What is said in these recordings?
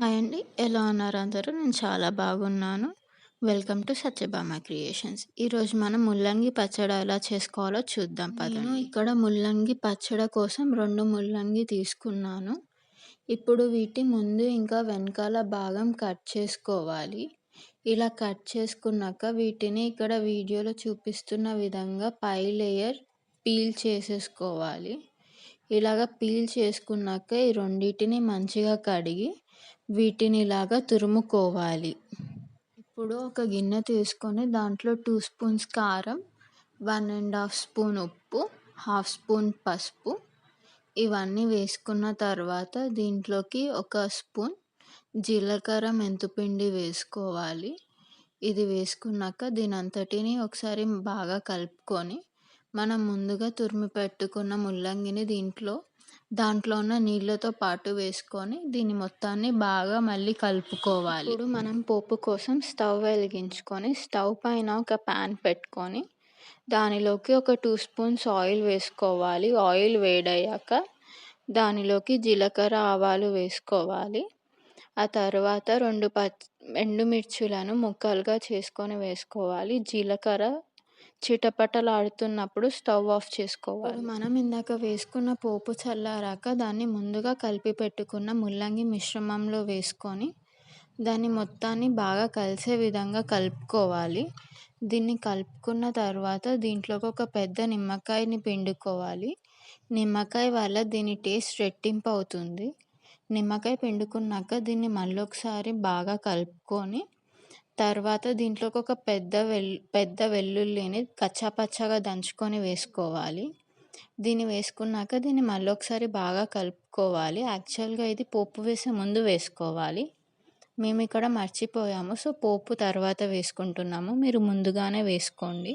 Hi అండి. ఎలా ఉన్నారు అందరూ? నేను చాలా బాగున్నాను. Welcome to Satyabhama creations. ఈరోజు మనం ముల్లంగి పచ్చడి ఎలా చేసుకోవాలో చూద్దాం నేను ఇక్కడ ముల్లంగి పచ్చడి కోసం రెండు ముల్లంగి తీసుకున్నాను. ఇప్పుడు వీటి ముందు ఇంకా వెనకాల భాగం కట్ చేసుకోవాలి. ఇలా కట్ చేసుకున్నాక వీటిని ఇక్కడ వీడియోలో చూపిస్తున్న విధంగా పై లేయర్ పీల్ చేసేసుకోవాలి. ఇలాగ పీల్ చేసుకున్నాక ఈ రెండింటిని మంచిగా కడిగి వీటిని ఇలాగా తురుముకోవాలి. ఇప్పుడు ఒక గిన్నె తీసుకొని దాంట్లో టూ స్పూన్స్ కారం వన్ అండ్ హాఫ్ స్పూన్ ఉప్పు హాఫ్ స్పూన్ పసుపు ఇవన్నీ వేసుకున్న తర్వాత దీంట్లోకి ఒక స్పూన్ జీలకర్ర మెంతుపిండి వేసుకోవాలి. ఇది వేసుకున్నాక దీని అంతటిని ఒకసారి బాగా కలుపుకొని మనం ముందుగా తురిమి పెట్టుకున్న ముల్లంగిని దీంట్లో దాంట్లో ఉన్న నీళ్ళతో పాటు వేసుకొని దీన్ని మొత్తాన్ని బాగా మళ్ళీ కలుపుకోవాలి. ఇప్పుడు మనం పోపు కోసం స్టవ్ వెలిగించుకొని స్టవ్ పైన ఒక ప్యాన్ పెట్టుకొని దానిలోకి ఒక టూ స్పూన్స్ ఆయిల్ వేసుకోవాలి. ఆయిల్ వేడయ్యాక దానిలోకి జీలకర్ర ఆవాలు వేసుకోవాలి. ఆ తర్వాత రెండు పచ్చి ఎండుమిర్చులను ముక్కలుగా చేసుకొని వేసుకోవాలి. జీలకర్ర చిటపటలాడుతున్నప్పుడు స్టవ్ ఆఫ్ చేసుకోవాలి. మనం ఇందాక వేసుకున్న పోపు చల్లారాక దాన్ని ముందుగా కలిపి పెట్టుకున్న ముల్లంగి మిశ్రమంలో వేసుకొని దాన్ని మొత్తాన్ని బాగా కలిసే విధంగా కలుపుకోవాలి. దీన్ని కలుపుకున్న తర్వాత దీంట్లోకి ఒక పెద్ద నిమ్మకాయని పిండుకోవాలి. నిమ్మకాయ వల్ల దీని టేస్ట్ రెట్టింపు అవుతుంది నిమ్మకాయ పిండుకున్నాక దీన్ని మళ్ళీ ఒకసారి బాగా కలుపుకొని తర్వాత దీంట్లోకి ఒక పెద్ద వెల్ పెద్ద వెల్లుల్లిని కచ్చాపచ్చాగా దంచుకొని వేసుకోవాలి. దీన్ని వేసుకున్నాక దీన్ని మళ్ళీ ఒకసారి బాగా కలుపుకోవాలి. యాక్చువల్గా ఇది పోపు వేసే ముందు వేసుకోవాలి. మేము ఇక్కడ మర్చిపోయాము. సో పోపు తర్వాత వేసుకుంటున్నాము. మీరు ముందుగానే వేసుకోండి.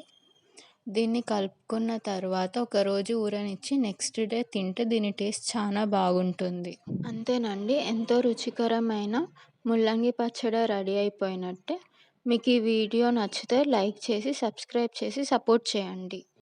దీన్ని కలుపుకున్న తర్వాత ఒకరోజు ఊరనిచ్చి నెక్స్ట్ డే తింటే దీని టేస్ట్ చాలా బాగుంటుంది. అంతేనండి. ఎంతో రుచికరమైన ముల్లంగి పచ్చడి రెడీ అయిపోయినట్టే. మీకు ఈ వీడియో నచ్చితే లైక్ చేసి సబ్స్క్రైబ్ చేసి సపోర్ట్ చేయండి.